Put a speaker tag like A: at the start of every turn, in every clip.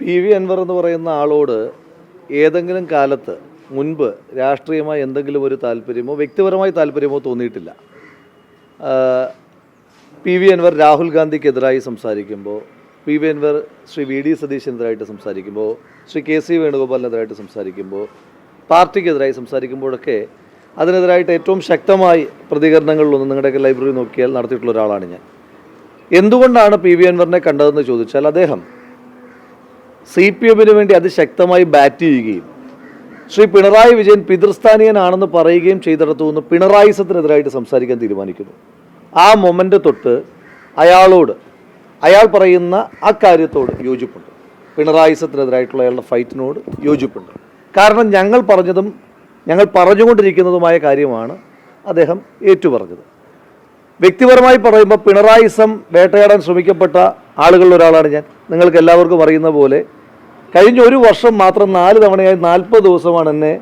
A: P V Anwar എന്ന് പറയുന്ന ആളോട് ഏതെങ്കിലും കാലത്ത് മുൻപ് രാഷ്ട്രീയമായി എന്തെങ്കിലും ഒരു താല്പര്യമോ വ്യക്തിപരമായി താല്പര്യമോ തോന്നിയിട്ടില്ല. പി വി അൻവർ രാഹുൽ ഗാന്ധിക്കെതിരായി സംസാരിക്കുമ്പോൾ P V Anvar Shri V D സതീശനെതിരായിട്ട് സംസാരിക്കുമ്പോൾ ശ്രീ കെ സി വേണുഗോപാലിനെതിരായിട്ട് സംസാരിക്കുമ്പോൾ പാർട്ടിക്കെതിരായി സംസാരിക്കുമ്പോഴൊക്കെ അതിനെതിരായിട്ട് ഏറ്റവും ശക്തമായി പ്രതികരണങ്ങളിലൊന്നും നിങ്ങളുടെയൊക്കെ ലൈബ്രറി നോക്കിയാൽ നടത്തിയിട്ടുള്ള ഒരാളാണ് ഞാൻ. എന്തുകൊണ്ടാണ് പി വി അൻവറിനെ കണ്ടതെന്ന് ചോദിച്ചാൽ അദ്ദേഹം സി പി എമ്മിന് വേണ്ടി അതിശക്തമായി ബാറ്റ് ചെയ്യുകയും ശ്രീ പിണറായി വിജയൻ പിതൃസ്ഥാനീയനാണെന്ന് പറയുകയും ചെയ്തിടത്തു നിന്ന് പിണറായിസത്തിനെതിരായിട്ട് സംസാരിക്കാൻ തീരുമാനിക്കുന്നു. ആ മൊമെന്റ് തൊട്ട് അയാളോട് അയാൾ പറയുന്ന ആ കാര്യത്തോട് യോജിപ്പുണ്ട്. പിണറായിസത്തിനെതിരായിട്ടുള്ള അയാളുടെ ഫൈറ്റിനോട് യോജിപ്പുണ്ട്. കാരണം ഞങ്ങൾ പറഞ്ഞതും ഞങ്ങൾ പറഞ്ഞുകൊണ്ടിരിക്കുന്നതുമായ കാര്യമാണ് അദ്ദേഹം ഏറ്റുപറഞ്ഞത്. വ്യക്തിപരമായി പറയുമ്പോൾ പിണറായിസം വേട്ടയാടാൻ ശ്രമിക്കപ്പെട്ട ആളുകളിൽ ഒരാളാണ് ഞാൻ. നിങ്ങൾക്ക് എല്ലാവർക്കും അറിയുന്ന പോലെ കഴിഞ്ഞ ഒരു വർഷം മാത്രം നാല് തവണയായി നാൽപ്പത് ദിവസമാണ് എന്നെ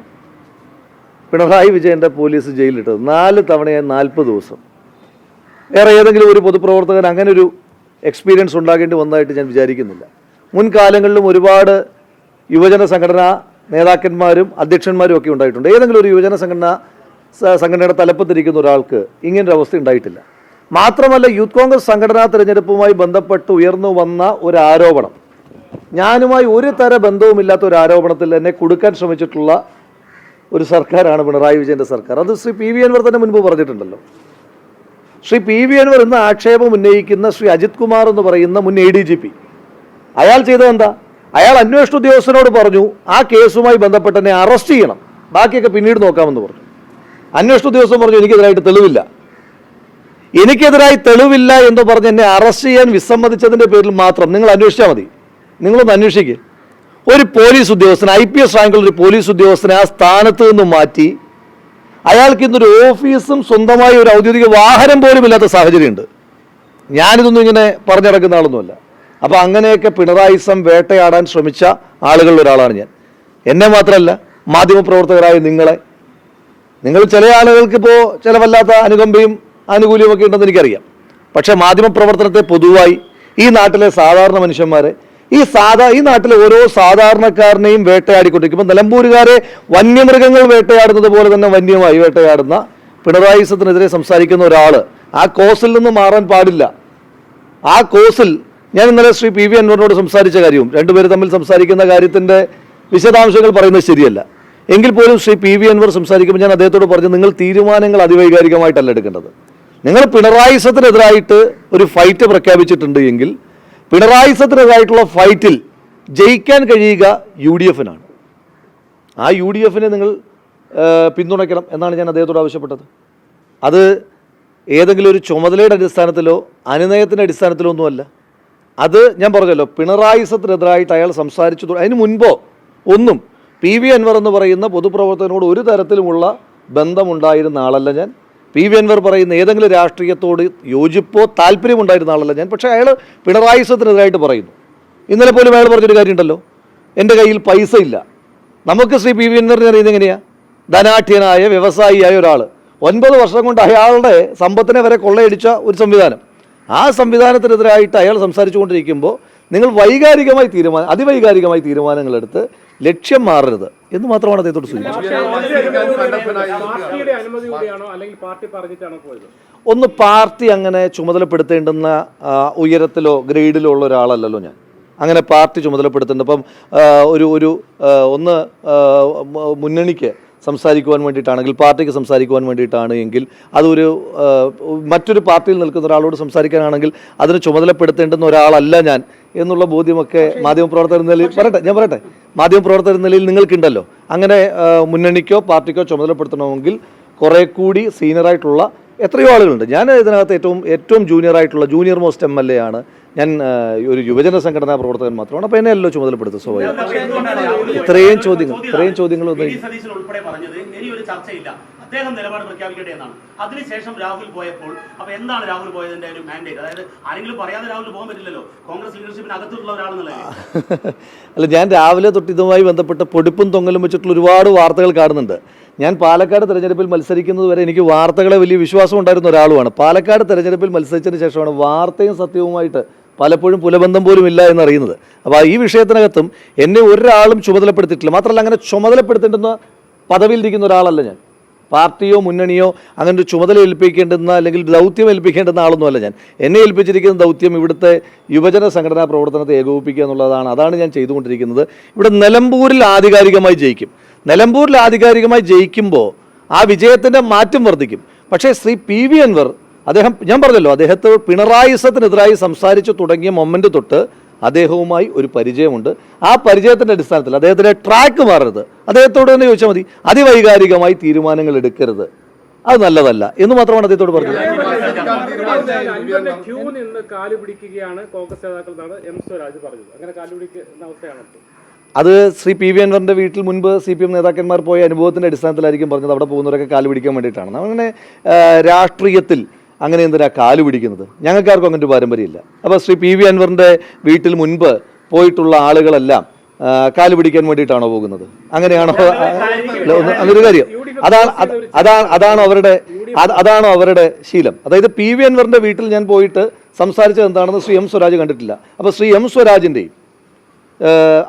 A: പിണറായി വിജയന്റെ പോലീസ് ജയിലിലിട്ടത്. നാല് തവണയായി നാൽപ്പത് ദിവസം. വേറെ ഏതെങ്കിലും ഒരു പൊതുപ്രവർത്തകൻ അങ്ങനെ ഒരു എക്സ്പീരിയൻസ് ഉണ്ടാകേണ്ടി വന്നതായിട്ട് ഞാൻ വിചാരിക്കുന്നില്ല. മുൻകാലങ്ങളിലും ഒരുപാട് യുവജന സംഘടനാ നേതാക്കന്മാരും അധ്യക്ഷന്മാരും ഒക്കെ ഉണ്ടായിട്ടുണ്ട്. ഏതെങ്കിലും ഒരു യുവജന സംഘടന സംഘടനയുടെ തലപ്പത്തിരിക്കുന്ന ഒരാൾക്ക് ഇങ്ങനൊരു അവസ്ഥ ഉണ്ടായിട്ടില്ല. മാത്രമല്ല യൂത്ത് കോൺഗ്രസ് സംഘടനാ തിരഞ്ഞെടുപ്പുമായി ബന്ധപ്പെട്ട് ഉയർന്നു വന്ന ഒരു ആരോപണം ഞാനുമായി ഒരു തര ബന്ധവുമില്ലാത്ത ഒരു ആരോപണത്തിൽ എന്നെ കൊടുക്കാൻ ശ്രമിച്ചിട്ടുള്ള ഒരു സർക്കാരാണ് പിണറായി വിജയന്റെ സർക്കാർ. അത് ശ്രീ പി വി അൻവർ തന്നെ മുൻപ് പറഞ്ഞിട്ടുണ്ടല്ലോ. ശ്രീ പി വി അൻവർ ഇന്ന് ആക്ഷേപം ഉന്നയിക്കുന്ന ശ്രീ അജിത് കുമാർ എന്ന് പറയുന്ന മുൻ എ ഡി ജി പി അയാൾ ചെയ്തതെന്താ അയാൾ അന്വേഷണ ഉദ്യോഗസ്ഥനോട് പറഞ്ഞു ആ കേസുമായി ബന്ധപ്പെട്ട് എന്നെ അറസ്റ്റ് ചെയ്യണം. ബാക്കിയൊക്കെ പിന്നീട് നോക്കാമെന്ന് പറഞ്ഞു. അന്വേഷണ ഉദ്യോഗസ്ഥൻ പറഞ്ഞു എനിക്കെതിരായിട്ട് തെളിവില്ല. എനിക്കെതിരായി തെളിവില്ല എന്ന് പറഞ്ഞ് എന്നെ അറസ്റ്റ് ചെയ്യാൻ വിസമ്മതിച്ചതിന്റെ പേരിൽ മാത്രം നിങ്ങൾ അന്വേഷിച്ചാൽ മതി. നിങ്ങളൊന്ന് അന്വേഷിക്കുക ഒരു പോലീസ് ഉദ്യോഗസ്ഥൻ ഐ പി എസ് റാങ്കിൽ ഒരു പോലീസ് ഉദ്യോഗസ്ഥനെ ആ സ്ഥാനത്ത് നിന്ന് മാറ്റി. അയാൾക്ക് ഇന്നൊരു ഓഫീസും സ്വന്തമായി ഒരു ഔദ്യോഗിക വാഹനം പോലും ഇല്ലാത്ത സാഹചര്യമുണ്ട്. ഞാനിതൊന്നും ഇങ്ങനെ പറഞ്ഞു നടക്കുന്ന ആളൊന്നുമല്ല. അപ്പോൾ അങ്ങനെയൊക്കെ പിണറായിസം വേട്ടയാടാൻ ശ്രമിച്ച ആളുകളിൽ ഒരാളാണ് ഞാൻ. എന്നെ മാത്രമല്ല മാധ്യമപ്രവർത്തകരായ നിങ്ങളെ നിങ്ങൾ ചില ആളുകൾക്ക് ഇപ്പോൾ ചില വല്ലാത്ത അനുകമ്പയും ആനുകൂല്യവും ഒക്കെ ഉണ്ടെന്ന് എനിക്കറിയാം. പക്ഷേ മാധ്യമപ്രവർത്തനത്തെ പൊതുവായി ഈ നാട്ടിലെ സാധാരണ മനുഷ്യന്മാരെ ഈ സാധാ ഈ നാട്ടിലെ ഓരോ സാധാരണക്കാരനെയും വേട്ടയാടിക്കൊണ്ടിരിക്കുമ്പോൾ നിലമ്പൂരുകാരെ വന്യമൃഗങ്ങൾ വേട്ടയാടുന്നത് പോലെ തന്നെ വന്യമായി വേട്ടയാടുന്ന പിണറായിസത്തിനെതിരെ സംസാരിക്കുന്ന ഒരാൾ ആ കോസിൽ നിന്ന് മാറാൻ പാടില്ല. ആ കോസിൽ ഞാൻ ഇന്നലെ ശ്രീ പി വി അൻവറിനോട് സംസാരിച്ച കാര്യവും രണ്ടുപേരും തമ്മിൽ സംസാരിക്കുന്ന കാര്യത്തിന്റെ വിശദാംശങ്ങൾ പറയുന്നത് ശരിയല്ല. എങ്കിൽ പോലും ശ്രീ പി വി അൻവർ സംസാരിക്കുമ്പോൾ ഞാൻ അദ്ദേഹത്തോട് പറഞ്ഞു നിങ്ങൾ തീരുമാനങ്ങൾ അതിവൈകാരികമായിട്ടല്ല എടുക്കേണ്ടത്. നിങ്ങൾ പിണറായിസത്തിനെതിരായിട്ട് ഒരു ഫൈറ്റ് പ്രഖ്യാപിച്ചിട്ടുണ്ട് എങ്കിൽ പിണറായിസത്തിനെതിരായിട്ടുള്ള ഫൈറ്റിൽ ജയിക്കാൻ കഴിയുക യു ഡി എഫിനാണ് ആ യു ഡി എഫിനെ നിങ്ങൾ പിന്തുണയ്ക്കണം എന്നാണ് ഞാൻ അദ്ദേഹത്തോട് ആവശ്യപ്പെട്ടത്. അത് ഏതെങ്കിലും ഒരു ചുമതലയുടെ അടിസ്ഥാനത്തിലോ അനുനയത്തിന്റെ അടിസ്ഥാനത്തിലോ ഒന്നുമല്ല. അത് ഞാൻ പറഞ്ഞല്ലോ പിണറായിസത്തിനെതിരായിട്ട് അയാൾ സംസാരിച്ചു അതിന് മുൻപോ ഒന്നും പി വി അൻവർ എന്ന് പറയുന്ന പൊതുപ്രവർത്തകനോട് ഒരു തരത്തിലുമുള്ള ബന്ധമുണ്ടായിരുന്ന ആളല്ല ഞാൻ. പി വി അൻവർ പറയുന്ന ഏതെങ്കിലും രാഷ്ട്രീയത്തോട് യോജിപ്പോ താല്പര്യമുണ്ടായിരുന്ന ആളല്ല ഞാൻ. പക്ഷേ അയാൾ പിണറായിസത്തിനെതിരായിട്ട് പറയുന്നു. ഇന്നലെ പോലും അയാൾ പറഞ്ഞൊരു കാര്യമുണ്ടല്ലോ. എന്റെ കയ്യിൽ പൈസ ഇല്ല നമുക്ക് ശ്രീ പി വി അൻവറിനെ അറിയുന്നത് എങ്ങനെയാണ് ധനാഠ്യനായ വ്യവസായിയായ ഒരാൾ. ഒൻപത് വർഷം കൊണ്ട് അയാളുടെ സമ്പത്തിനെ വരെ കൊള്ളയടിച്ച ഒരു സംവിധാനം. ആ സംവിധാനത്തിനെതിരായിട്ട് അയാൾ സംസാരിച്ചു കൊണ്ടിരിക്കുമ്പോൾ നിങ്ങൾ വൈകാരികമായി തീരുമാനം അതിവൈകാരികമായി തീരുമാനങ്ങളെടുത്ത് ലക്ഷ്യം മാറരുത് എന്ന് മാത്രമാണ് അദ്ദേഹത്തോട് സൂചിപ്പിച്ചത്.
B: പാർട്ടിയുടെ അനുമതിയോടെയാണോ അല്ലെങ്കിൽ പാർട്ടി പറഞ്ഞിട്ടാണോ പോയത്?
A: ഒന്ന് പാർട്ടി അങ്ങനെ ചുമതലപ്പെടുത്തേണ്ടുന്ന ഉയരത്തിലോ ഗ്രേഡിലോ ഉള്ള ഒരാളല്ലല്ലോ ഞാൻ. അങ്ങനെ പാർട്ടി ചുമതലപ്പെടുത്തേണ്ട. ഇപ്പം ഒരു ഒരു ഒന്ന് മുന്നണിക്ക് സംസാരിക്കുവാൻ വേണ്ടിയിട്ടാണെങ്കിൽ പാർട്ടിക്ക് സംസാരിക്കുവാൻ വേണ്ടിയിട്ടാണ് എങ്കിൽ അതൊരു മറ്റൊരു പാർട്ടിയിൽ നിൽക്കുന്ന ഒരാളോട് സംസാരിക്കാനാണെങ്കിൽ അതിന് ചുമതലപ്പെടുത്തേണ്ടുന്ന ഒരാളല്ല ഞാൻ എന്നുള്ള ബോധ്യമൊക്കെ മാധ്യമപ്രവർത്തകർ നിലയിൽ പറയട്ടെ ഞാൻ പറയട്ടെ മാധ്യമപ്രവർത്തകർ നിലയിൽ നിങ്ങൾക്കുണ്ടല്ലോ. അങ്ങനെ മുന്നണിക്കോ പാർട്ടിക്കോ ചുമതലപ്പെടുത്തണമെങ്കിൽ കുറെ കൂടി സീനിയറായിട്ടുള്ള എത്രയോ ആളുകളുണ്ട്. ഞാൻ ഇതിനകത്ത് ഏറ്റവും ഏറ്റവും ജൂനിയറായിട്ടുള്ള junior most M L A ആണ് ഞാൻ ഒരു യുവജന സംഘടനാ പ്രവർത്തകൻ മാത്രമാണ്. അപ്പോൾ എന്നെയല്ലോ ചുമതലപ്പെടുത്തും സ്വാഭാവികം. ഇത്രയും ചോദ്യങ്ങൾ ഇത്രയും
C: ചർച്ചയില്ല. അദ്ദേഹം നിലപാട് പ്രഖ്യാപിക്കട്ടെ എന്നാണ്. അതിനുശേഷം രാഹുൽ പോയപ്പോൾ അപ്പൊ എന്താണ് രാഹുൽ പോയതിന്റെ ഒരു മാൻഡേറ്റ് അതായത് ആരെങ്കിലും പറയാതെ രാഹുൽ പോകാൻ പറ്റില്ലല്ലോ. കോൺഗ്രസ് ലീഡർഷിപ്പിന് അകത്തുള്ള ഒരാളെന്നുള്ളത്.
A: അല്ല ഞാൻ രാവിലെ തൊട്ട് ഇതുമായി ബന്ധപ്പെട്ട് പൊടിപ്പും തൊങ്ങലും വെച്ചിട്ടുള്ള ഒരുപാട് വാർത്തകൾ കാണുന്നുണ്ട്. ഞാൻ പാലക്കാട് തെരഞ്ഞെടുപ്പിൽ മത്സരിക്കുന്നത് വരെ എനിക്ക് വാർത്തകളെ വലിയ വിശ്വാസം ഉണ്ടായിരുന്ന ഒരാളുമാണ്. പാലക്കാട് തെരഞ്ഞെടുപ്പിൽ മത്സരിച്ചതിന് ശേഷമാണ് വാർത്തയും സത്യവുമായിട്ട് പലപ്പോഴും പുലബന്ധം പോലും ഇല്ല എന്നറിയുന്നത് അപ്പോൾ ഈ വിഷയത്തിനകത്തും എന്നെ ഒരാളും ചുമതലപ്പെടുത്തിയിട്ടില്ല. മാത്രമല്ല അങ്ങനെ ചുമതലപ്പെടുത്തേണ്ടുന്ന പദവിയിലിരിക്കുന്ന ഒരാളല്ല ഞാൻ. പാർട്ടിയോ മുന്നണിയോ അങ്ങനെ ഒരു ചുമതല ഏൽപ്പിക്കേണ്ടുന്ന അല്ലെങ്കിൽ ദൗത്യം ഏൽപ്പിക്കേണ്ടുന്ന ആളൊന്നുമല്ല ഞാൻ. എന്നെ ഏൽപ്പിച്ചിരിക്കുന്ന ദൗത്യം ഇവിടുത്തെ യുവജന സംഘടനാ പ്രവർത്തനത്തെ ഏകോപിപ്പിക്കുക എന്നുള്ളതാണ്. അതാണ് ഞാൻ ചെയ്തുകൊണ്ടിരിക്കുന്നത്. ഇവിടെ നിലമ്പൂരിൽ ആധികാരികമായി ജയിക്കും. നിലമ്പൂരിൽ ആധികാരികമായി ജയിക്കുമ്പോൾ ആ വിജയത്തിന്റെ മാറ്റം വർദ്ധിക്കും. പക്ഷേ ശ്രീ പി വി അൻവർ അദ്ദേഹം ഞാൻ പറഞ്ഞല്ലോ അദ്ദേഹത്തെ പിണറായിസത്തിനെതിരായി സംസാരിച്ചു തുടങ്ങിയ മൊമെന്റ് തൊട്ട് അദ്ദേഹവുമായി ഒരു പരിചയമുണ്ട്. ആ പരിചയത്തിന്റെ അടിസ്ഥാനത്തിൽ അദ്ദേഹത്തിന്റെ ട്രാക്ക് മാറരുത്. അദ്ദേഹത്തോട് തന്നെ ചോദിച്ചാൽ മതി അതിവൈകാരികമായി തീരുമാനങ്ങൾ എടുക്കരുത്. അത് നല്ലതല്ല. എന്ന് മാത്രമാണ് അദ്ദേഹത്തോട് പറഞ്ഞത്.
B: ക്യൂ നിന്ന് കാൽ പിടിക്കുകയാണ് കോൺഗ്രസ് നേതാക്കൾ എന്നാണ് എം സ്വരാജ് പറഞ്ഞത്. അങ്ങനെ കാൽ പിടിക്കുന്ന അവസ്ഥയാണോ ഇപ്പോൾ?
A: അത് ശ്രീ പി വി അൻവറിന്റെ വീട്ടിൽ മുൻപ് സി പി എം നേതാക്കന്മാർ പോയ അനുഭവത്തിന്റെ അടിസ്ഥാനത്തിലായിരിക്കും പറഞ്ഞത്. അവിടെ പോകുന്നവരൊക്കെ കാൽ പിടിക്കാൻ വേണ്ടിയിട്ടാണ്. അങ്ങനെ രാഷ്ട്രീയത്തിൽ അങ്ങനെ എന്തിനാ കാൽ പിടിക്കുന്നത്? ഞങ്ങൾക്കാർക്കും അങ്ങനെ ഒരു പാരമ്പര്യമില്ല. അപ്പോൾ ശ്രീ പി വി അൻവറിന്റെ വീട്ടിൽ മുൻപ് പോയിട്ടുള്ള ആളുകളെല്ലാം കാൽ പിടിക്കാൻ വേണ്ടിയിട്ടാണോ പോകുന്നത്? അങ്ങനെയാണോ? അതൊരു അങ്ങനൊരു കാര്യം അതാണ് അതാണ് അതാണ് അവരുടെ അത് അതാണോ അവരുടെ ശീലം. അതായത് പി വി അൻവറിന്റെ വീട്ടിൽ ഞാൻ പോയിട്ട് സംസാരിച്ചത് എന്താണെന്ന് ശ്രീ എം സ്വരാജ് കണ്ടിട്ടില്ല. അപ്പോൾ ശ്രീ എം സ്വരാജിന്റെയും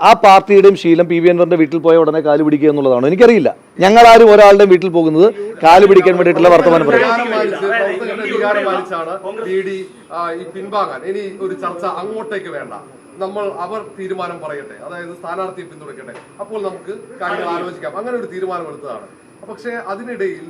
A: ആ പാർട്ടിയുടെയും ശീലം പി വി അൻവറിന്റെ വീട്ടിൽ പോയ ഉടനെ കാൽ പിടിക്കുക എന്നുള്ളതാണോ? എനിക്കറിയില്ല. ഞങ്ങളാരും ഒരാളുടെയും വീട്ടിൽ പോകുന്നത് കാൽ പിടിക്കാൻ വേണ്ടിയിട്ടുള്ള വർത്തമാനം പറയും.
D: വികാരം പാലിച്ചാണ് ബി ഡി ഈ പിൻവാങ്ങാൻ. ഇനി ഒരു ചർച്ച അങ്ങോട്ടേക്ക് വേണ്ട. നമ്മൾ അവർ തീരുമാനം പറയട്ടെ. അതായത് സ്ഥാനാർത്ഥിയെ പിന്തുണയ്ക്കട്ടെ. അപ്പോൾ നമുക്ക് കാര്യങ്ങൾ ആലോചിക്കാം. അങ്ങനെ ഒരു തീരുമാനം എടുത്തതാണ്. പക്ഷേ അതിനിടയിൽ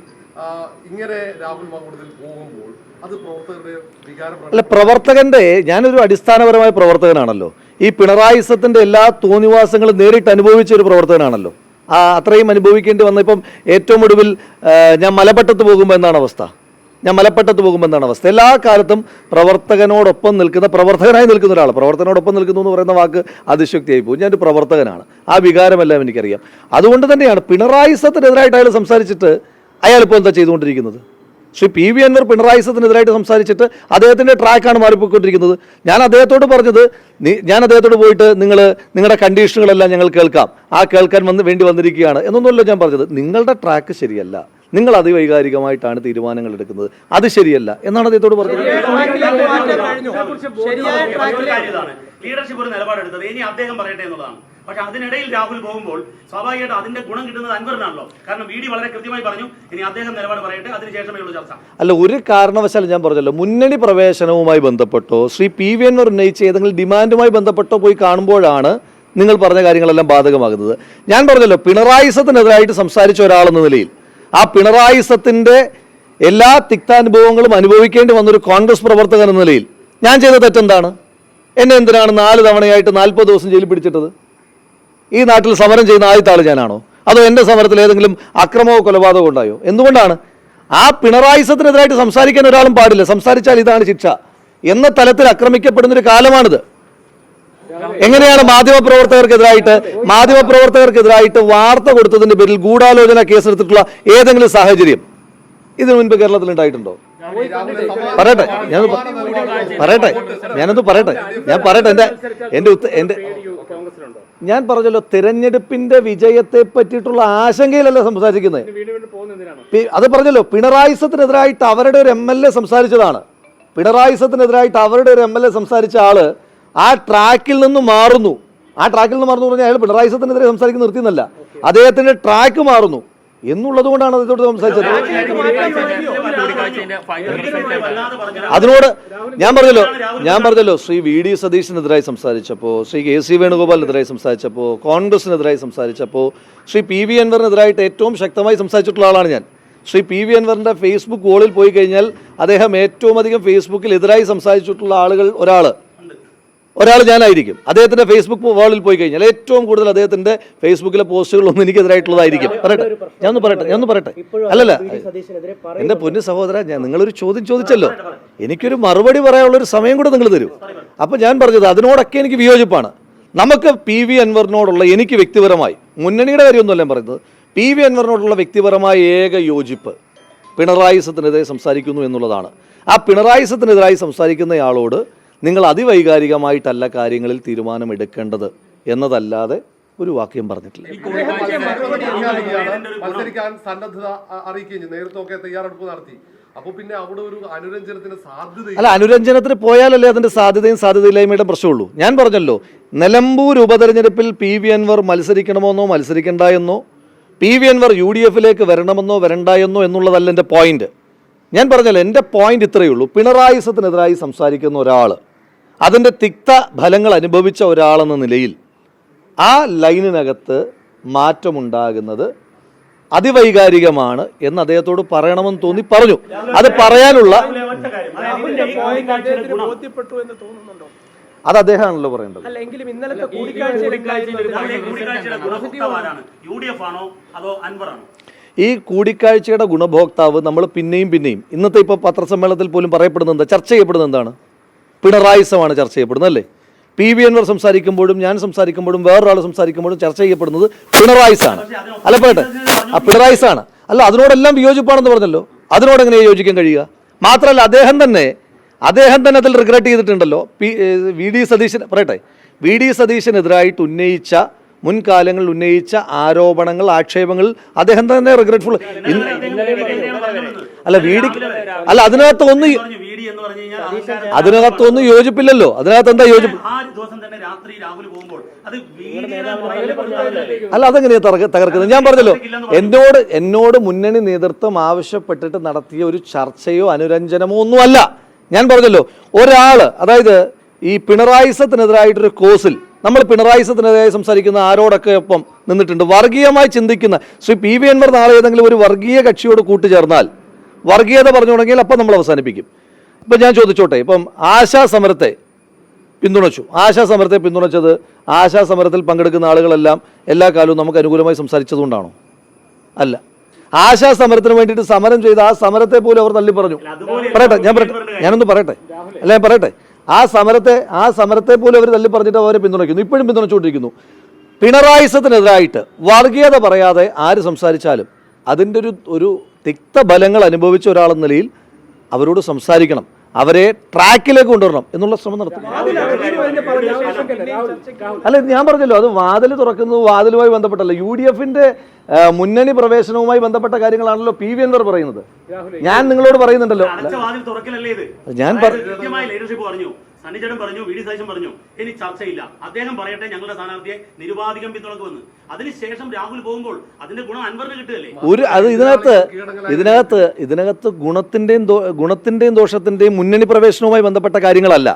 D: ഇങ്ങനെ രാഹുൽ മങ്കുടത്തിൽ പോകുമ്പോൾ അത് പ്രവർത്തകരുടെ വികാരം
A: അല്ല പ്രവർത്തകന്റെ ഞാനൊരു അടിസ്ഥാനപരമായ പ്രവർത്തകനാണല്ലോ. ഈ പിണറായി സത്തിന്റെ എല്ലാ തോന്നിവാസങ്ങളും നേരിട്ട് അനുഭവിച്ച ഒരു പ്രവർത്തകനാണല്ലോ. ആ അത്രയും അനുഭവിക്കേണ്ടി വന്ന ഇപ്പം ഏറ്റവും ഒടുവിൽ ഞാൻ മലപ്പട്ടത്ത് പോകുമ്പോൾ എന്താണ് അവസ്ഥ? ഞാൻ മലപ്പട്ടത്ത് പോകുമ്പോൾ എന്താണ് അവസ്ഥ? എല്ലാ കാലത്തും പ്രവർത്തകനോടൊപ്പം നിൽക്കുന്ന പ്രവർത്തകനായി നിൽക്കുന്ന ഒരാൾ പ്രവർത്തനോടൊപ്പം നിൽക്കുന്നു എന്ന് പറയുന്ന വാക്ക് അതിശക്തിയായി പോകും. ഞാനൊരു പ്രവർത്തകനാണ്. ആ വികാരമെല്ലാം എനിക്കറിയാം. അതുകൊണ്ട് തന്നെയാണ് പിണറായി സത്തിനെതിരായിട്ട് അയാൾ സംസാരിച്ചിട്ട് അയാൾ ഇപ്പോൾ എന്താ ചെയ്തുകൊണ്ടിരിക്കുന്നത്? ശ്രീ പി വി അൻവർ പിണറായി സത്തിനെതിരായിട്ട് സംസാരിച്ചിട്ട് അദ്ദേഹത്തിന്റെ ട്രാക്കാണ് മാറിപ്പോയിക്കൊണ്ടിരിക്കുന്നത്. ഞാൻ അദ്ദേഹത്തോട് പറഞ്ഞത് ഞാൻ അദ്ദേഹത്തോട് പോയിട്ട് നിങ്ങൾ നിങ്ങളുടെ കണ്ടീഷനുകളെല്ലാം ഞങ്ങൾ കേൾക്കാം. ആ കേൾക്കാൻ വന്ന് വേണ്ടി വന്നിരിക്കുകയാണ്. എന്നൊന്നുമല്ല ഞാൻ പറഞ്ഞത്. നിങ്ങളുടെ ട്രാക്ക് ശരിയല്ല. നിങ്ങൾ അതിവൈകാരികമായിട്ടാണ് തീരുമാനങ്ങൾ എടുക്കുന്നത്. അത് ശരിയല്ല. എന്നാണ് അദ്ദേഹത്തോട് പറഞ്ഞത്.
C: ലീഡർഷിപ്പ് ഒരു നിലപാടെടുത്തത്. ഇനി അദ്ദേഹം പറയട്ടെ എന്നുള്ളതാണ്. പക്ഷെ അതിനിടയിൽ രാഹുൽ പോകുമ്പോൾ സ്വാഭാവികമായിട്ട് അതിന്റെ ഗുണം കിട്ടുന്നത് അൻവറിനാണല്ലോ. കാരണം വി ഡി വളരെ കൃത്യമായി പറഞ്ഞു. ഇനി അദ്ദേഹം നിലപാട് പറയട്ടെ. അതിനുശേഷമേ ഉള്ളൂ ചർച്ച.
A: അല്ല ഒരു കാരണവശാലും ഞാൻ പറഞ്ഞല്ലോ. മുന്നണി പ്രവേശനവുമായി ബന്ധപ്പെട്ടോ ശ്രീ പി വി അൻവർ ഉന്നയിച്ച ഏതെങ്കിലും ഡിമാൻഡുമായി ബന്ധപ്പെട്ടോ പോയി കാണുമ്പോഴാണ് നിങ്ങൾ പറഞ്ഞ കാര്യങ്ങളെല്ലാം ബാധകമാകുന്നത്. ഞാൻ പറഞ്ഞല്ലോ പിണറായിസത്തിനെതിരായിട്ട് സംസാരിച്ച ഒരാളെന്ന നിലയിൽ ആ പിണറായി സത്തിന്റെ എല്ലാ തിക്താനുഭവങ്ങളും അനുഭവിക്കേണ്ടി വന്നൊരു കോൺഗ്രസ് പ്രവർത്തകൻ എന്ന നിലയിൽ ഞാൻ ചെയ്ത തെറ്റെന്താണ്? എന്നെ എന്തിനാണ് നാല് തവണയായിട്ട് നാൽപ്പത് ദിവസം ജയിലിൽ പിടിച്ചിട്ടത്? ഈ നാട്ടിൽ സമരം ചെയ്യുന്ന ആദ്യത്തെ ആൾ ഞാനാണോ? അതോ എന്റെ സമരത്തിൽ ഏതെങ്കിലും അക്രമമോ കൊലപാതകമോ ഉണ്ടായോ? എന്തുകൊണ്ടാണ്? ആ പിണറായിസത്തിനെതിരായിട്ട് സംസാരിക്കാൻ ഒരാളും പാടില്ല. സംസാരിച്ചാൽ ഇതാണ് ശിക്ഷ. എന്ന തലത്തിൽ ആക്രമിക്കപ്പെടുന്ന ഒരു കാലമാണിത്. എങ്ങനെയാണ് മാധ്യമപ്രവർത്തകർക്കെതിരായിട്ട് മാധ്യമപ്രവർത്തകർക്കെതിരായിട്ട് വാർത്ത കൊടുത്തതിന്റെ പേരിൽ ഗൂഢാലോചന കേസെടുത്തിട്ടുള്ള ഏതെങ്കിലും സാഹചര്യം ഇതിനു മുൻപ് കേരളത്തിൽ ഉണ്ടായിട്ടുണ്ടോ പറയട്ടെ ഞാൻ പറയട്ടെ ഞാനത് പറയട്ടെ ഞാൻ പറയട്ടെ എന്റെ
B: എന്റെ കോൺഗ്രസിനുണ്ടോ
A: ഞാൻ പറഞ്ഞല്ലോ തിരഞ്ഞെടുപ്പിന്റെ വിജയത്തെ പറ്റിയിട്ടുള്ള ആശങ്കയിലല്ല സംസാരിക്കുന്നത്. അത് പറഞ്ഞല്ലോ പിണറായിസത്തിനെതിരായിട്ട് അവരുടെ ഒരു എം എൽ എ സംസാരിച്ചതാണ്. പിണറായിസത്തിനെതിരായിട്ട് അവരുടെ ഒരു എം എൽ എ സംസാരിച്ച ആൾ ആ ട്രാക്കിൽ നിന്ന് മാറുന്നു. ആ ട്രാക്കിൽ നിന്ന് മാറുന്നു പറഞ്ഞാൽ അയാൾ പിണറായി സത്തിനെതിരെ സംസാരിക്കുന്ന നിർത്തിയെന്നല്ല. അദ്ദേഹത്തിന്റെ ട്രാക്ക് മാറുന്നു. എന്നുള്ളത് കൊണ്ടാണ് അദ്ദേഹത്തോട് സംസാരിച്ചത്. അതിനോട് ഞാൻ പറഞ്ഞല്ലോ ഞാൻ പറഞ്ഞല്ലോ ശ്രീ വി ഡി സതീഷിനെതിരായി സംസാരിച്ചപ്പോൾ ശ്രീ കെ സി വേണുഗോപാലിനെതിരായി സംസാരിച്ചപ്പോൾ കോൺഗ്രസിനെതിരായി സംസാരിച്ചപ്പോൾ ശ്രീ പി വി അൻവറിനെതിരായിട്ട് ഏറ്റവും ശക്തമായി സംസാരിച്ചിട്ടുള്ള ആളാണ് ഞാൻ. ശ്രീ പി വി അൻവറിന്റെ ഫേസ്ബുക്ക് വോളിൽ പോയി കഴിഞ്ഞാൽ അദ്ദേഹം ഏറ്റവും അധികം ഫേസ്ബുക്കിൽ എതിരായി സംസാരിച്ചിട്ടുള്ള ആളുകൾ ഒരാൾ ഒരാൾ ഞാനായിരിക്കും. അദ്ദേഹത്തിന്റെ ഫേസ്ബുക്ക് വാളിൽ പോയി കഴിഞ്ഞാൽ ഏറ്റവും കൂടുതൽ അദ്ദേഹത്തിന്റെ ഫേസ്ബുക്കിലെ പോസ്റ്റുകളൊന്നും എനിക്കെതിരായിട്ടുള്ളതായിരിക്കും. പറയട്ടെ. ഞാൻ ഒന്ന് പറയട്ടെ ഞാൻ ഒന്ന് പറയട്ടെ അല്ലല്ല. എന്റെ പൊന്നു സഹോദര ഞാൻ നിങ്ങളൊരു ചോദ്യം ചോദിച്ചല്ലോ. എനിക്കൊരു മറുപടി പറയാനുള്ള ഒരു സമയം കൂടെ നിങ്ങൾ തരൂ. അപ്പൊ ഞാൻ പറഞ്ഞത് അതിനോടൊക്കെ എനിക്ക് വിയോജിപ്പാണ്. നമുക്ക് പി. വി. അൻവറിനോടുള്ള എനിക്ക് വ്യക്തിപരമായി മുന്നണിയുടെ കാര്യമൊന്നുമല്ല ഞാൻ പറയുന്നത് പി. വി. അൻവറിനോടുള്ള വ്യക്തിപരമായ ഏക യോജിപ്പ് പിണറായിസത്തിനെതിരെ സംസാരിക്കുന്നു എന്നുള്ളതാണ്. ആ പിണറായിസത്തിനെതിരായി സംസാരിക്കുന്നയാളോട് നിങ്ങൾ അതിവൈകാരികമായിട്ടല്ല കാര്യങ്ങളിൽ തീരുമാനമെടുക്കേണ്ടത് എന്നതല്ലാതെ ഒരു വാക്യം പറഞ്ഞിട്ടില്ല.
D: മത്സരിക്കുകയാണ്. മത്സരിക്കാൻ സന്നദ്ധത അ- അറിയിക്കുകയും നേരത്തെ തയ്യാറെടുപ്പ് നടത്തി. അപ്പോൾ പിന്നെ അവിടെ ഒരു അനുരഞ്ജനത്തിന് സാധ്യത
A: അല്ല അനുരഞ്ജനത്തിന് പോയാലല്ലേ അതിന്റെ സാധ്യതയും സാധ്യതയില്ലായ്മയുടെ പ്രശ്നമുള്ളൂ. ഞാൻ പറഞ്ഞല്ലോ നിലമ്പൂർ ഉപതെരഞ്ഞെടുപ്പിൽ പി. വി. അൻവർ മത്സരിക്കണമെന്നോ മത്സരിക്കണ്ട എന്നോ P. V. Anvar U D എഫിലേക്ക് വരണമെന്നോ വരണ്ട എന്നോ എന്നുള്ളതല്ല എന്റെ പോയിന്റ് ഞാൻ പറഞ്ഞല്ലോ എന്റെ പോയിന്റ് ഇത്രയേ ഉള്ളൂ. പിണറായിസത്തിനെതിരായി സംസാരിക്കുന്ന ഒരാൾ അതിന്റെ തിക്ത ഫലങ്ങൾ അനുഭവിച്ച ഒരാളെന്ന നിലയിൽ ആ ലൈനിനകത്ത് മാറ്റമുണ്ടാകുന്നത് അതിവൈകാരികമാണ് എന്ന് അദ്ദേഹത്തോട് പറയണമെന്ന് തോന്നി പറഞ്ഞു. അത് പറയാനുള്ള അത് അദ്ദേഹമാണല്ലോ പറയേണ്ടത്. ഈ കൂടിക്കാഴ്ചയുടെ ഗുണഭോക്താവ് നമ്മൾ പിന്നെയും പിന്നെയും ഇന്നത്തെ ഇപ്പോൾ പത്രസമ്മേളനത്തിൽ പോലും പറയപ്പെടുന്നത് ചർച്ച ചെയ്യപ്പെടുന്നത് എന്താണ്? പിണറായിസമാണ് ചർച്ച ചെയ്യപ്പെടുന്നത് അല്ലേ? പി. വി. അൻവർ സംസാരിക്കുമ്പോഴും ഞാൻ സംസാരിക്കുമ്പോഴും വേറൊരാൾ സംസാരിക്കുമ്പോഴും ചർച്ച ചെയ്യപ്പെടുന്നത് പിണറായിസാണ്. അല്ല പോട്ടെ. ആ പിണറായിസാണ്. അല്ല അതിനോടെല്ലാം വിയോജിപ്പാണെന്ന് പറഞ്ഞല്ലോ. അതിനോട് എങ്ങനെ യോജിക്കാൻ കഴിയുക? മാത്രമല്ല അദ്ദേഹം തന്നെ അദ്ദേഹം തന്നെ അതിൽ റിഗ്രറ്റ് ചെയ്തിട്ടുണ്ടല്ലോ. P V. ഡി. സതീശൻ പറയട്ടെ. വി. ഡി. സതീശനെതിരായിട്ട് ഉന്നയിച്ച മുൻകാലങ്ങളിൽ ഉന്നയിച്ച ആരോപണങ്ങൾ ആക്ഷേപങ്ങൾ അദ്ദേഹം തന്നെ റിഗ്രറ്റ്ഫുൾ അല്ല വീടി അല്ല അതിനകത്ത് ഒന്ന്
C: പറഞ്ഞു വി എന്ന് പറഞ്ഞു കഴിഞ്ഞാൽ ആൾക്കാരെ-
A: അതിനകത്ത് ഒന്നും യോജിപ്പില്ലല്ലോ. അതിനകത്ത് എന്താ യോജിപ്പ്?
C: ആ ദിവസം തന്നെ രാത്രി രാഹുൽ പോകുമ്പോൾ അത് വീടിയുടെ
A: അല്ല അതെങ്ങനെയാ തകർ- തകർക്കുന്നത്? ഞാൻ പറഞ്ഞല്ലോ എന്നോട് എന്നോട് മുന്നണി നേതൃത്വം ആവശ്യപ്പെട്ടിട്ട് നടത്തിയ ഒരു ചർച്ചയോ അനുരഞ്ജനമോ ഒന്നുമല്ല. ഞാൻ പറഞ്ഞല്ലോ ഒരാൾ അതായത് ഈ പിണറായിസത്തിനെതിരായിട്ടൊരു കോസിൽ നമ്മൾ പിണറായി സത്തിനെതിരായി സംസാരിക്കുന്ന ആരോടൊക്കെ ഒപ്പം നിന്നിട്ടുണ്ട്. വർഗീയമായി ചിന്തിക്കുന്ന ശ്രീ പി വി അൻവർ നാളെ ഏതെങ്കിലും ഒരു വർഗീയ കക്ഷിയോട് കൂട്ടുചേർന്നാൽ വർഗീയത പറഞ്ഞു തുടങ്ങിയാൽ അപ്പം നമ്മൾ അവസാനിപ്പിക്കും. ഇപ്പം ഞാൻ ചോദിച്ചോട്ടെ ഇപ്പം ആശാ സമരത്തെ പിന്തുണച്ചു. ആശാ സമരത്തെ പിന്തുണച്ചത് ആശാ സമരത്തിൽ പങ്കെടുക്കുന്ന ആളുകളെല്ലാം എല്ലാ കാലവും നമുക്ക് അനുകൂലമായി സംസാരിച്ചതുകൊണ്ടാണോ? അല്ല. ആശാ സമരത്തിന് വേണ്ടിയിട്ട് സമരം ചെയ്ത ആ സമരത്തെ പോലും അവർ തള്ളി പറഞ്ഞു പറയട്ടെ ഞാൻ പറയട്ടെ ഞാനൊന്ന് പറയട്ടെ. അല്ല ഞാൻ പറയട്ടെ. ആ സമരത്തെ ആ സമരത്തെ പോലും അവർ തള്ളി പറഞ്ഞിട്ട് അവരെ പിന്തുണയ്ക്കുന്നു. ഇപ്പോഴും പിന്തുണച്ചുകൊണ്ടിരിക്കുന്നു. പിണറായിസത്തിനെതിരായിട്ട് വർഗീയത പറയാതെ ആര് സംസാരിച്ചാലും അതിന്റെ ഒരു ഒരു തിക്ത ബലങ്ങൾ അനുഭവിച്ച ഒരാളെന്ന നിലയിൽ അവരോട് സംസാരിക്കണം. അവരെ ട്രാക്കിലേക്ക് കൊണ്ടുവരണം എന്നുള്ള ശ്രമം നടത്തും. അല്ല ഞാൻ പറഞ്ഞല്ലോ അത് വാതിൽ തുറക്കുന്നത് വാതിലുമായി ബന്ധപ്പെട്ടല്ല. യു ഡി എഫിന്റെ മുന്നണി പ്രവേശനവുമായി ബന്ധപ്പെട്ട കാര്യങ്ങളാണല്ലോ പി വി എൻവർ പറയുന്നത്. ഞാൻ നിങ്ങളോട് പറയുന്നുണ്ടല്ലോ. ഞാൻ
C: പറഞ്ഞു. സണ്ണിച്ചേട്ടൻ പറഞ്ഞു വി ഡി സതീശൻ പറഞ്ഞു ഇനി ചർച്ചയില്ല. അദ്ദേഹം പറയട്ടെ ഞങ്ങളുടെ സ്ഥാനാർത്ഥിയെ നിരുപാധികം പിന്തുണക്കുമെന്ന്. അതിനുശേഷം രാഹുൽ പോകുമ്പോൾ അതിന്റെ ഗുണം അൻവറിന് കിട്ടുകയല്ലേ?
A: ഒരു അത് ഇതിനകത്ത് ഇതിനകത്ത് ഇതിനകത്ത് ഗുണത്തിന്റെയും ഗുണത്തിന്റെയും ദോഷത്തിന്റെയും മുന്നണി പ്രവേശനവുമായി ബന്ധപ്പെട്ട കാര്യങ്ങളല്ല.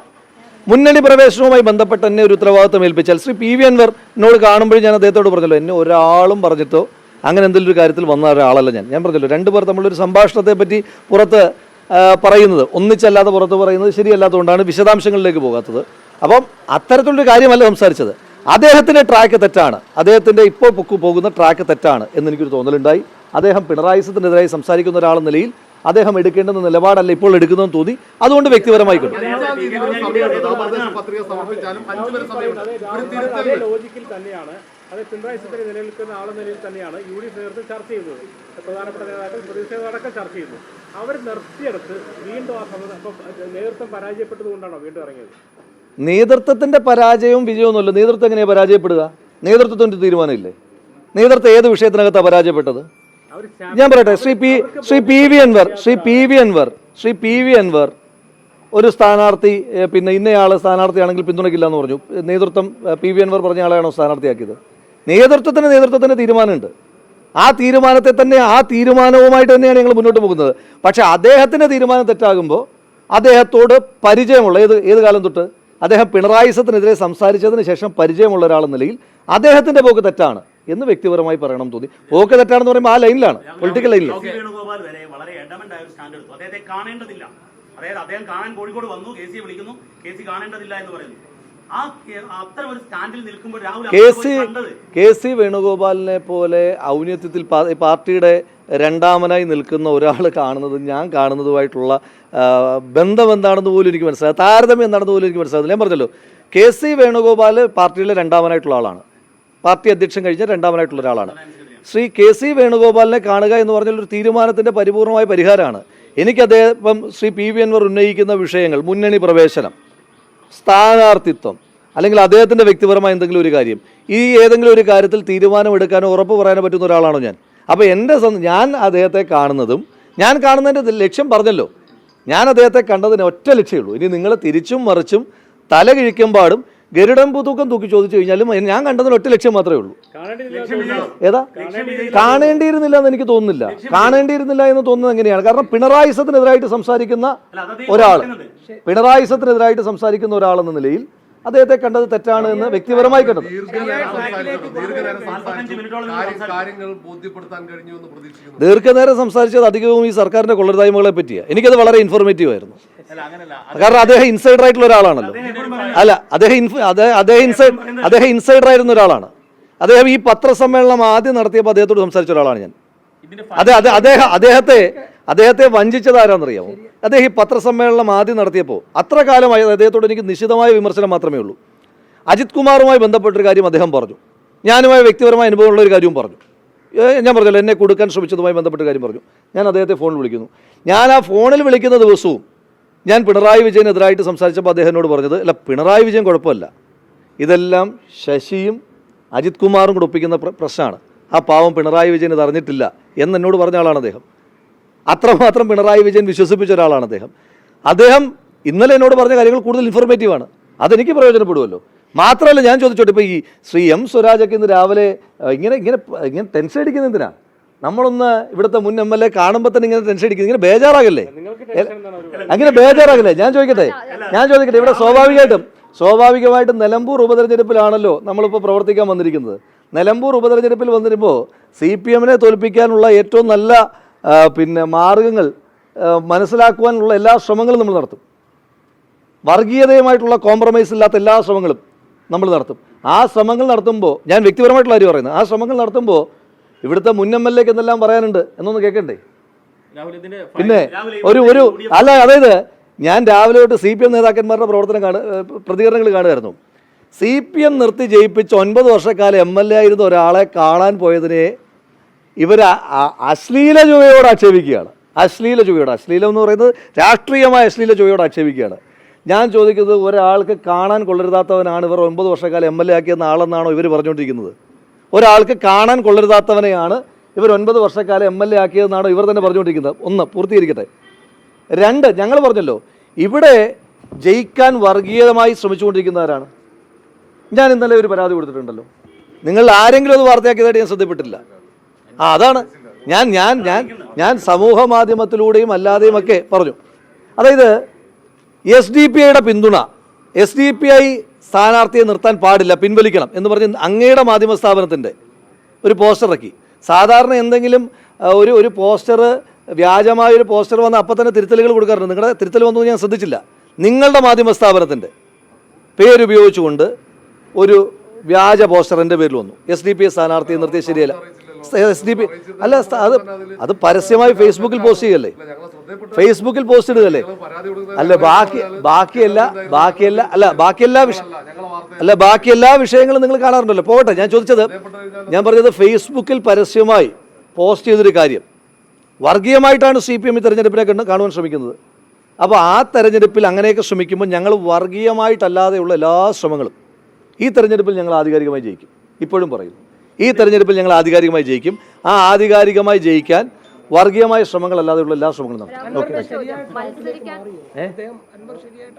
A: മുന്നണി പ്രവേശനവുമായി ബന്ധപ്പെട്ട് എന്നെ ഒരു ഉത്തരവാദിത്വം ഏൽപ്പിച്ചാൽ ശ്രീ പി വി അൻവർ എന്നോട് കാണുമ്പോഴും ഞാൻ അദ്ദേഹത്തോട് പറഞ്ഞല്ലോ എന്നെ ഒരാളും പറഞ്ഞിട്ടോ? അങ്ങനെ എന്തെങ്കിലും ഒരു കാര്യത്തിൽ വന്ന ഒരാളല്ല ഞാൻ. ഞാൻ പറഞ്ഞല്ലോ രണ്ടുപേർ തമ്മിലൊരു സംഭാഷണത്തെ പറ്റി പുറത്ത് പറയുന്നത്. ഒന്നിച്ചല്ലാതെ പുറത്ത് പറയുന്നത് ശരിയല്ലാത്തതുകൊണ്ടാണ് വിശദാംശങ്ങളിലേക്ക് പോകാത്തത്. അപ്പം അത്തരത്തിലൊരു കാര്യമല്ല സംസാരിച്ചത്. അദ്ദേഹത്തിന്റെ ട്രാക്ക് തെറ്റാണ്. അദ്ദേഹത്തിന്റെ ഇപ്പോൾ പൊക്കു പോകുന്ന ട്രാക്ക് തെറ്റാണ് എന്നെനിക്കൊരു തോന്നലുണ്ടായി. അദ്ദേഹം പിണറായിസത്തിനെതിരായി സംസാരിക്കുന്ന ഒരാളെന്ന നിലയിൽ അദ്ദേഹം എടുക്കേണ്ടുന്ന നിലപാടല്ല ഇപ്പോൾ എടുക്കുന്നതെന്ന് തോന്നി. അതുകൊണ്ട് വ്യക്തിപരമായി
B: കിട്ടും പിണറായി സത്യം നിലനിൽക്കുന്ന ആളെന്ന നിലയിൽ തന്നെയാണ് യു ഡി എഫ് നേതൃത്വം ചർച്ച ചെയ്യുന്നത് പ്രധാനപ്പെട്ട നേതാക്കൾ പ്രതിഷേധമടക്കം ചർച്ച ചെയ്യുന്നു അവർ നിർത്തിയെടുത്ത് വീണ്ടും ആ സമരം അപ്പൊ നേതൃത്വം പരാജയപ്പെട്ടത് കൊണ്ടാണോ വീണ്ടും ഇറങ്ങിയത്?
A: നേതൃത്വത്തിന്റെ പരാജയവും വിജയവുമൊന്നുമില്ല നേതൃത്വം എങ്ങനെയാണ് പരാജയപ്പെടുക? നേതൃത്വത്തിന്റെ തീരുമാനമില്ലേ? നേതൃത്വം ഏത് വിഷയത്തിനകത്താണ് പരാജയപ്പെട്ടത്? ഞാൻ പറയട്ടെ Shri P Shri P V Anvar Shri P V Anvar Shri P V Anvar ഒരു സ്ഥാനാർത്ഥി പിന്നെ ഇന്നയാൾ സ്ഥാനാർത്ഥിയാണെങ്കിൽ പിന്തുണയ്ക്കില്ല എന്ന് പറഞ്ഞു നേതൃത്വം പി വി അൻവർ പറഞ്ഞ ആളെയാണോ സ്ഥാനാർത്ഥിയാക്കിയത്? നേതൃത്വത്തിന് നേതൃത്വത്തിന് തീരുമാനമുണ്ട്. ആ തീരുമാനത്തെ തന്നെ ആ തീരുമാനവുമായിട്ട് തന്നെയാണ് ഞങ്ങൾ മുന്നോട്ട് പോകുന്നത്. പക്ഷേ അദ്ദേഹത്തിന്റെ തീരുമാനം തെറ്റാകുമ്പോൾ അദ്ദേഹത്തോട് പരിചയമുള്ള ഏത് ഏത് കാലം തൊട്ട്? അദ്ദേഹം പിണറായിസത്തിനെതിരെ സംസാരിച്ചതിന് ശേഷം പരിചയമുള്ള ഒരാളെന്ന നിലയിൽ അദ്ദേഹത്തിന്റെ പോക്ക് തെറ്റാണ് എന്ന് വ്യക്തിപരമായി പറയണം തോന്നി. പോക്ക് തെറ്റാണെന്ന് പറയുമ്പോൾ ആ ലൈനിലാണ് പൊളിറ്റിക്കൽ
C: ലൈനിൽ അതായത് അദ്ദേഹം കാണാൻ കോഴിക്കോട് വന്നു കെ സി വിളിക്കുന്നു. കെ സി കാണേണ്ടതില്ല എന്ന് പറയുന്നു. കെ-
A: സി കെ സി വേണുഗോപാലിനെ പോലെ ഔന്നത്യത്തിൽ പാർട്ടിയുടെ രണ്ടാമനായി നിൽക്കുന്ന ഒരാൾ കാണുന്നത് ഞാൻ കാണുന്നതുമായിട്ടുള്ള ബന്ധം എന്താണെന്ന് പോലും എനിക്ക് മനസ്സിലായി താരതമ്യം എന്താണെന്ന് പോലും എനിക്ക് മനസ്സിലാകുന്നില്ല. ഞാൻ പറഞ്ഞല്ലോ കെ സി വേണുഗോപാൽ പാർട്ടിയിലെ രണ്ടാമനായിട്ടുള്ള ആളാണ്. പാർട്ടി അധ്യക്ഷൻ കഴിഞ്ഞ രണ്ടാമനായിട്ടുള്ള ഒരാളാണ്. ശ്രീ കെ സി വേണുഗോപാലിനെ കാണുക എന്ന് പറഞ്ഞാൽ ഒരു തീരുമാനത്തിന്റെ പരിപൂർണമായ പരിഹാരമാണ്. എനിക്ക് അദ്ദേഹം ശ്രീ പി വി അൻവർ ഉന്നയിക്കുന്ന വിഷയങ്ങൾ മുന്നണി പ്രവേശനം. സ്ഥാനാർത്ഥിത്വം അല്ലെങ്കിൽ അദ്ദേഹത്തിന്റെ വ്യക്തിപരമായ എന്തെങ്കിലും ഒരു കാര്യം. ഈ ഏതെങ്കിലും ഒരു കാര്യത്തിൽ തീരുമാനം എടുക്കാനോ ഉറപ്പ് പറയാനോ പറ്റുന്ന ഒരാളാണോ ഞാൻ? അപ്പോൾ എന്റെ ഞാൻ അദ്ദേഹത്തെ കാണുന്നതും ഞാൻ കാണുന്നതിന്റെ ലക്ഷ്യം പറഞ്ഞല്ലോ. ഞാൻ അദ്ദേഹത്തെ കണ്ടതിന് ഒറ്റ ലക്ഷ്യമേ ഉള്ളൂ. ഇനി നിങ്ങൾ തിരിച്ചും മറിച്ചും തല കിഴിക്കുമ്പാടും ഗരുഡൻ പൂതൂക്കം തൂക്കി ചോദിച്ചു കഴിഞ്ഞാലും ഞാൻ കണ്ടതിന് ഒറ്റ ലക്ഷ്യം മാത്രമേ ഉള്ളൂ. ഏതാ? കാണേണ്ടിയിരുന്നില്ല. എന്ന് എനിക്ക് തോന്നുന്നില്ല. കാണേണ്ടിയിരുന്നില്ല എന്ന് തോന്നുന്നത് എങ്ങനെയാണ്? കാരണം പിണറായിസത്തിനെതിരായിട്ട് സംസാരിക്കുന്ന ഒരാൾ. പിണറായിസത്തിനെതിരായിട്ട് സംസാരിക്കുന്ന ഒരാളെന്ന നിലയിൽ അദ്ദേഹത്തെ കണ്ടത് തെറ്റാണ് എന്ന് വ്യക്തിപരമായി കണ്ടത്.
D: ദീർഘനേരം
A: സംസാരിച്ചത്. അധികവും ഈ സർക്കാരിന്റെ കൊള്ളരുതായ്മകളെ പറ്റിയാണ് എനിക്കത് വളരെ ഇൻഫോർമേറ്റീവ് ആയിരുന്നു. കാരണം അദ്ദേഹം ഇൻസൈഡർ ആയിട്ടുള്ള ഒരാളാണല്ലോ. അല്ല അദ്ദേഹം അദ്ദേഹം ഇൻസൈഡ് അദ്ദേഹം ഇൻസൈഡർ ആയിരുന്ന ഒരാളാണ്. അദ്ദേഹം ഈ പത്രസമ്മേളനം ആദ്യം നടത്തിയപ്പോൾ അദ്ദേഹത്തോട് സംസാരിച്ച ഒരാളാണ് ഞാൻ. അതെ അതെ അദ്ദേഹം അദ്ദേഹത്തെ അദ്ദേഹത്തെ വഞ്ചിച്ചത് ആരാണെന്നറിയാമോ അദ്ദേഹം ഈ പത്രസമ്മേളനം ആദ്യം നടത്തിയപ്പോൾ അത്ര കാലമായി അദ്ദേഹത്തോട് എനിക്ക് നിശിതമായ വിമർശനം മാത്രമേ ഉള്ളൂ. അജിത് കുമാറുമായി ബന്ധപ്പെട്ടൊരു കാര്യം അദ്ദേഹം പറഞ്ഞു. ഞാനുമായി വ്യക്തിപരമായ അനുഭവമുള്ള ഒരു കാര്യവും പറഞ്ഞു. ഞാൻ പറഞ്ഞല്ലോ എന്നെ കൊടുക്കാൻ ശ്രമിച്ചതുമായി ബന്ധപ്പെട്ട കാര്യം പറഞ്ഞു. ഞാൻ അദ്ദേഹത്തെ ഫോണിൽ വിളിക്കുന്നു. ഞാൻ ആ ഫോണിൽ വിളിക്കുന്ന ദിവസവും ഞാൻ പിണറായി വിജയനെതിരായിട്ട് സംസാരിച്ചപ്പോൾ അദ്ദേഹം എന്നോട് പറഞ്ഞത് അല്ല പിണറായി വിജയൻ കുഴപ്പമില്ല. ഇതെല്ലാം ശശിയും അജിത് കുമാറും കൂടെ ഒപ്പിക്കുന്ന പ്രശ്നമാണ്. ആ പാവം പിണറായി വിജയൻ ഇത് അറിഞ്ഞിട്ടില്ല എന്ന് എന്നോട് പറഞ്ഞ ആളാണ് അദ്ദേഹം. അത്രമാത്രം പിണറായി വിജയൻ വിശ്വസിപ്പിച്ച ഒരാളാണ് അദ്ദേഹം. അദ്ദേഹം ഇന്നലെ എന്നോട് പറഞ്ഞ കാര്യങ്ങൾ കൂടുതൽ ഇൻഫോർമേറ്റീവ് ആണ്. അതെനിക്ക് പ്രയോജനപ്പെടുമല്ലോ മാത്രമല്ല ഞാൻ ചോദിച്ചോട്ടെ ഇപ്പോൾ ഈ ശ്രീ എം സ്വരാജൊക്കെ ഇന്ന് രാവിലെ ഇങ്ങനെ ഇങ്ങനെ ഇങ്ങനെ ടെൻഷൻ അടിക്കുന്ന എന്തിനാ? നമ്മളൊന്ന് ഇവിടുത്തെ മുൻ എം എൽ എ കാണുമ്പോൾ തന്നെ ഇങ്ങനെ ടെൻഷൻ അടിക്കുന്നത്. ഇങ്ങനെ ബേജാറാകല്ലേ? അങ്ങനെ ബേജാറാകല്ലേ? ഞാൻ ചോദിക്കട്ടെ ഞാൻ ചോദിക്കട്ടെ ഇവിടെ സ്വാഭാവികമായിട്ടും സ്വാഭാവികമായിട്ടും നിലമ്പൂർ ഉപതെരഞ്ഞെടുപ്പിലാണല്ലോ നമ്മളിപ്പോൾ പ്രവർത്തിക്കാൻ വന്നിരിക്കുന്നത്. നിലമ്പൂർ ഉപതെരഞ്ഞെടുപ്പിൽ വന്നിരുമ്പോൾ സി പി എമ്മിനെ തോൽപ്പിക്കാനുള്ള ഏറ്റവും നല്ല പിന്നെ മാർഗങ്ങൾ മനസ്സിലാക്കുവാനുള്ള എല്ലാ ശ്രമങ്ങളും നമ്മൾ നടത്തും. വർഗീയതയുമായിട്ടുള്ള കോംപ്രമൈസ് ഇല്ലാത്ത എല്ലാ ശ്രമങ്ങളും നമ്മൾ നടത്തും. ആ ശ്രമങ്ങൾ നടത്തുമ്പോൾ ഞാൻ വ്യക്തിപരമായിട്ടുള്ള കാര്യം പറയുന്നത് ആ ശ്രമങ്ങൾ നടത്തുമ്പോൾ ഇവിടുത്തെ മുൻ എം എൽ എക്ക് എന്തെല്ലാം പറയാനുണ്ട് എന്നൊന്ന് കേൾക്കണ്ടേ പിന്നെ ഒരു ഒരു അല്ല അതായത് ഞാൻ രാവിലെ തൊട്ട് സി പി എം നേതാക്കന്മാരുടെ പ്രവർത്തനം കാണു പ്രതികരണങ്ങൾ കാണുമായിരുന്നു. സി പി എം നിർത്തി ജയിപ്പിച്ച് ഒൻപത് വർഷക്കാലം എം എൽ എ ആയിരുന്ന ഒരാളെ കാണാൻ പോയതിനെ ഇവർ അശ്ലീല ചുവയോട് ആക്ഷേപിക്കുകയാണ്. അശ്ലീല ചുവയോട് അശ്ലീലം എന്ന് പറയുന്നത് രാഷ്ട്രീയമായ അശ്ലീല ചുവയോട് ആക്ഷേപിക്കുകയാണ്. ഞാൻ ചോദിക്കുന്നത് ഒരാൾക്ക് കാണാൻ കൊള്ളരുതാത്തവനാണ്. ഇവർ ഒൻപത് വർഷക്കാലം എം എൽ എ ആക്കിയെന്ന ആളെന്നാണോ ഇവർ പറഞ്ഞുകൊണ്ടിരിക്കുന്നത്? ഒരാൾക്ക് കാണാൻ കൊള്ളരുതാത്തവനെയാണ് ഇവർ ഒൻപത് വർഷക്കാലം എം എൽ എ ആക്കിയതെന്നാണോ ഇവർ തന്നെ പറഞ്ഞുകൊണ്ടിരിക്കുന്നത്? ഒന്ന് പൂർത്തീകരിക്കട്ടെ. രണ്ട് ഞങ്ങൾ പറഞ്ഞല്ലോ ഇവിടെ ജയിക്കാൻ വർഗീയമായി ശ്രമിച്ചുകൊണ്ടിരിക്കുന്നവരാണ്. ഞാൻ ഇന്നലെ ഒരു പരാതി കൊടുത്തിട്ടുണ്ടല്ലോ. നിങ്ങൾ ആരെങ്കിലും അത് വാർത്തയാക്കിയതായിട്ട് ഞാൻ ശ്രദ്ധപ്പെട്ടില്ല ആ അതാണ്. ഞാൻ ഞാൻ ഞാൻ ഞാൻ സമൂഹ മാധ്യമത്തിലൂടെയും അല്ലാതെയും ഒക്കെ പറഞ്ഞു. അതായത് എസ് ഡി പി ഐയുടെ പിന്തുണ എസ് ഡി പി ഐ സ്ഥാനാർത്ഥിയെ നിർത്താൻ പാടില്ല പിൻവലിക്കണം എന്ന് പറഞ്ഞ് അങ്ങയുടെ മാധ്യമ സ്ഥാപനത്തിന്റെ ഒരു പോസ്റ്റർ ഇറക്കി. സാധാരണ എന്തെങ്കിലും ഒരു ഒരു പോസ്റ്റർ വ്യാജമായ ഒരു പോസ്റ്റർ വന്ന് അപ്പം തന്നെ തിരുത്തലുകൾ കൊടുക്കാറുണ്ട്. നിങ്ങളുടെ തിരുത്തൽ വന്നു ഞാൻ ശ്രദ്ധിച്ചില്ല. നിങ്ങളുടെ മാധ്യമ സ്ഥാപനത്തിന്റെ പേരുപയോഗിച്ചുകൊണ്ട് ഒരു വ്യാജ പോസ്റ്റർ എന്റെ പേരിൽ വന്നു. എസ് ഡി പി എ സ്ഥാനാർത്ഥിയെ നിർത്തിയ ശരിയല്ല. എസ് ഡി പി അല്ല അത് അത് പരസ്യമായി ഫേസ്ബുക്കിൽ പോസ്റ്റ് ചെയ്യല്ലേ? ഫേസ്ബുക്കിൽ പോസ്റ്റ് ഇടുകയല്ലേ?
D: പരാതി
A: അല്ല ബാക്കി ബാക്കിയല്ല ബാക്കിയല്ല അല്ല ബാക്കിയെല്ലാ വിഷ അല്ല ബാക്കി എല്ലാ വിഷയങ്ങളും നിങ്ങൾ കാണാറുണ്ടല്ലോ. പോകട്ടെ ഞാൻ ചോദിച്ചത് ഞാൻ പറഞ്ഞത് ഫേസ്ബുക്കിൽ പരസ്യമായി പോസ്റ്റ് ചെയ്തൊരു കാര്യം. വർഗീയമായിട്ടാണ് സി പി എം ഈ തെരഞ്ഞെടുപ്പിനെ കണ്ട് കാണുവാൻ ശ്രമിക്കുന്നത്. അപ്പോൾ ആ തെരഞ്ഞെടുപ്പിൽ അങ്ങനെയൊക്കെ ശ്രമിക്കുമ്പോൾ ഞങ്ങൾ വർഗീയമായിട്ടല്ലാതെയുള്ള എല്ലാ ശ്രമങ്ങളും ഈ തെരഞ്ഞെടുപ്പിൽ ഞങ്ങൾ ആധികാരികമായി ജയിക്കും. ഇപ്പോഴും പറയുന്നു ഈ തെരഞ്ഞെടുപ്പിൽ ഞങ്ങൾ ആധികാരികമായി ജയിക്കും. ആ ആധികാരികമായി ജയിക്കാൻ വർഗീയമായ ശ്രമങ്ങൾ അല്ലാതെയുള്ള എല്ലാ ശ്രമങ്ങളും നടത്തും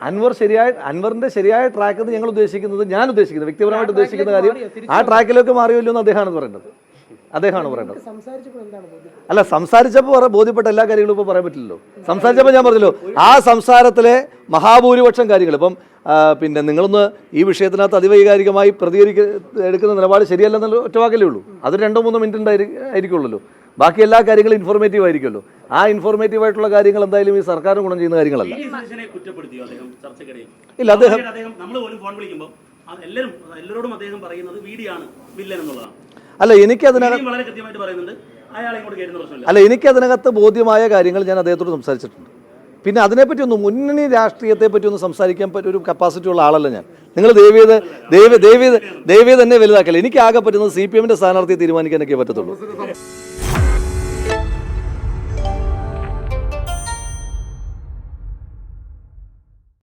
A: അൻവർ ശരിയായ അൻവറിന്റെ ശരിയായ ട്രാക്ക് എന്ന് ഞങ്ങൾ ഉദ്ദേശിക്കുന്നത് ഞാൻ ഉദ്ദേശിക്കുന്നത് വ്യക്തിപരമായിട്ട് ഉദ്ദേശിക്കുന്ന കാര്യം ആ ട്രാക്കിലേക്ക് മാറിയല്ലോ എന്ന് അദ്ദേഹമാണ് പറയേണ്ടത് അദ്ദേഹമാണ് പറയേണ്ടത്. അല്ല സംസാരിച്ചപ്പോൾ പറ- ബോധ്യപ്പെട്ട എല്ലാ കാര്യങ്ങളും ഇപ്പോൾ പറയാൻ പറ്റില്ലല്ലോ. സംസാരിച്ചപ്പോൾ ഞാൻ പറഞ്ഞല്ലോ ആ സംസാരത്തിലെ മഹാഭൂരിപക്ഷം കാര്യങ്ങൾ ഇപ്പം പിന്നെ നിങ്ങളൊന്ന് ഈ വിഷയത്തിനകത്ത് അതിവൈകാരികമായി പ്രതികരിക്ക എടുക്കുന്ന നിലപാട് ശരിയല്ലെന്നുള്ള ഒറ്റവാക്കലേ ഉള്ളൂ. അത് രണ്ടോ മൂന്നോ മിനിറ്റ് ഉണ്ടായിരിക്കുള്ളൂ ബാക്കി എല്ലാ കാര്യങ്ങളും ഇൻഫോർമേറ്റീവ് ആയിരിക്കുമല്ലോ. ആ ഇൻഫോർമേറ്റീവ് ആയിട്ടുള്ള കാര്യങ്ങൾ എന്തായാലും ഈ സർക്കാർ ഗുണം ചെയ്യുന്ന കാര്യങ്ങളല്ല. ഇല്ല അദ്ദേഹം
C: നമ്മൾ പോലും ഫോൺ വിളിക്കുമ്പോൾ അത് എല്ലാവരും എല്ലാവരോടും അദ്ദേഹം പറയുന്നത് വീഡിയാണ് ആണ് വില്ലൻ എന്നുള്ളതാണ്.
A: അല്ല എനിക്ക് അതിനകത്ത്
C: അല്ല വളരെ കൃത്യമായിട്ട് പറയുന്നുണ്ട്. ഇങ്ങോട്ട് പ്രശ്നമില്ല.
A: അല്ല എനിക്കതിനകത്ത് ബോധ്യമായ കാര്യങ്ങൾ ഞാൻ അദ്ദേഹത്തോട് സംസാരിച്ചിട്ടുണ്ട്. പിന്നെ അതിനെപ്പറ്റി ഒന്ന് മുന്നണി രാഷ്ട്രീയത്തെ പറ്റി ഒന്ന് സംസാരിക്കാൻ പറ്റിയ ഒരു കപ്പാസിറ്റി ഉള്ള ആളല്ല ഞാൻ. നിങ്ങൾ ദേവിയത് ദേവി ദേവി ദേവിയെ തന്നെ വലുതാക്കല്ല. എനിക്ക് ആകെ പറ്റുന്നത് സി പി എമ്മിന്റെ സ്ഥാനാർത്ഥിയെ തീരുമാനിക്കാനൊക്കെ പറ്റത്തുള്ളൂ.